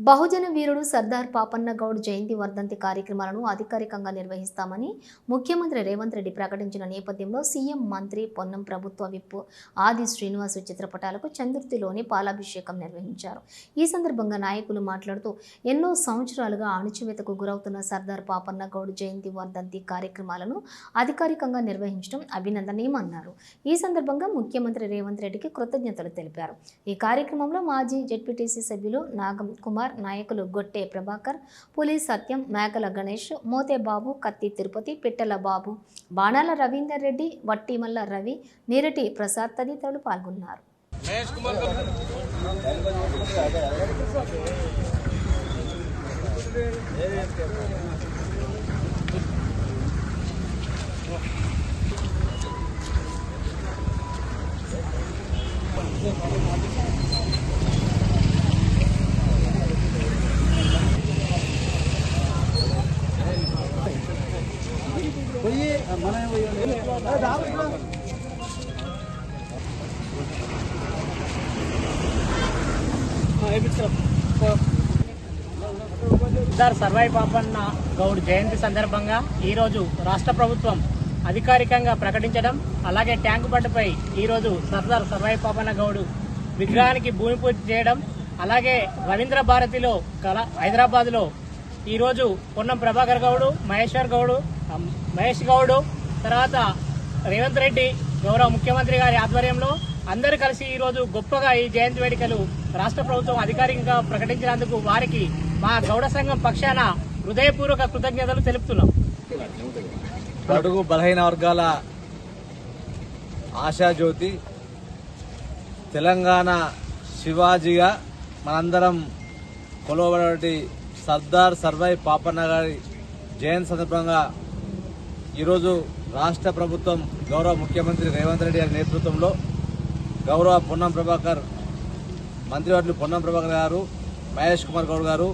బహుజన వీరుడు సర్దార్ పాపన్న గౌడ్ జయంతి వర్ధంతి కార్యక్రమాలను అధికారికంగా నిర్వహిస్తామని ముఖ్యమంత్రి రేవంత్ రెడ్డి ప్రకటించిన నేపథ్యంలో సీఎం మంత్రి పొన్నం ప్రభుత్వ విప్ ఆది శ్రీనివాసు చిత్రపటాలకు చందుర్తిలోని పాలాభిషేకం నిర్వహించారు. ఈ సందర్భంగా నాయకులు మాట్లాడుతూ ఎన్నో సంవత్సరాలుగా అణచివేతకు గురవుతున్న సర్దార్ పాపన్న గౌడ్ జయంతి వర్ధంతి కార్యక్రమాలను అధికారికంగా నిర్వహించడం అభినందనీయమన్నారు. ఈ సందర్భంగా ముఖ్యమంత్రి రేవంత్ రెడ్డికి కృతజ్ఞతలు తెలిపారు. ఈ కార్యక్రమంలో మాజీ జెడ్పీటీసీ సభ్యులు నాగం కుమార్ నాయకులు గొట్టే ప్రభాకర్ పులి సత్యం మేకల గణేష్ మోతేబాబు కత్తి తిరుపతి పిట్టల బాబు బాణాల రవీందర్ రెడ్డి వట్టిమల్ల రవి నీరటి ప్రసాద్ తదితరులు పాల్గొన్నారు. మహేష్ పోయి మన సర్దార్ సర్వై పాపన్న గౌడ్ జయంతి సందర్భంగా ఈరోజు రాష్ట్ర ప్రభుత్వం అధికారికంగా ప్రకటించడం అలాగే ట్యాంకు బండ్పై ఈరోజు సర్దార్ సర్వై పాపన్న గౌడ్ విగ్రహానికి భూమి పూజ చేయడం అలాగే రవీంద్ర భారతిలో కళ హైదరాబాద్లో ఈరోజు పొన్నం ప్రభాకర్ గౌడు మహేశ్వర్ గౌడు మహేష్ గౌడు తర్వాత రేవంత్ రెడ్డి గౌరవ ముఖ్యమంత్రి గారి ఆధ్వర్యంలో అందరూ కలిసి ఈరోజు గొప్పగా ఈ జయంతి వేడుకలు రాష్ట్ర ప్రభుత్వం అధికారికంగా ప్రకటించినందుకు వారికి మా గౌడ సంఘం పక్షాన హృదయపూర్వక కృతజ్ఞతలు తెలుపుతున్నాం. బడుగు బలహీన వర్గాల ఆశాజ్యోతి తెలంగాణ శివాజీగా మనందరం కొలవబడి సర్దార్ సర్వై పాపన్న గారి జయంతి సందర్భంగా ఈరోజు రాష్ట్ర ప్రభుత్వం గౌరవ ముఖ్యమంత్రి రేవంత్ రెడ్డి గారి నేతృత్వంలో గౌరవ పొన్నం ప్రభాకర్ మంత్రివర్యులు పొన్నం ప్రభాకర్ గారు మహేష్ కుమార్ గౌడ్ గారు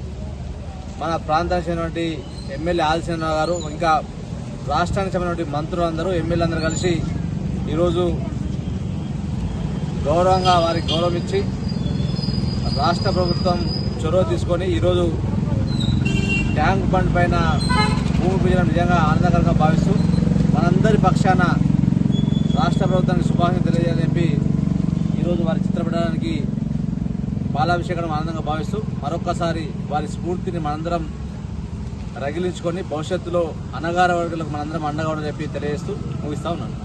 మన ప్రాంతానికి చెందినటువంటి ఎమ్మెల్యే ఆదిశన గారు ఇంకా రాష్ట్రానికి చెందినటువంటి మంత్రులందరూ ఎమ్మెల్యే అందరూ కలిసి ఈరోజు గౌరవంగా వారికి గౌరవం ఇచ్చి రాష్ట్ర ప్రభుత్వం చొరవ తీసుకొని ఈరోజు ట్యాంక్ బండ్ పైన భూమి పూజ నిజంగా ఆనందకరంగా భావిస్తూ మనందరి పక్షాన రాష్ట్ర ప్రభుత్వానికి శుభాకాంక్షలు తెలియజేయాలని చెప్పి ఈరోజు వారి చిత్రపటానికి పాలాభిషేకం ఆనందంగా భావిస్తూ మరొక్కసారి వారి స్ఫూర్తిని మనందరం రగిలించుకొని భవిష్యత్తులో అనగార వర్గాలకు మనందరం అండగా ఉండని చెప్పి తెలియజేస్తూ ముగిస్తా ఉన్నాను.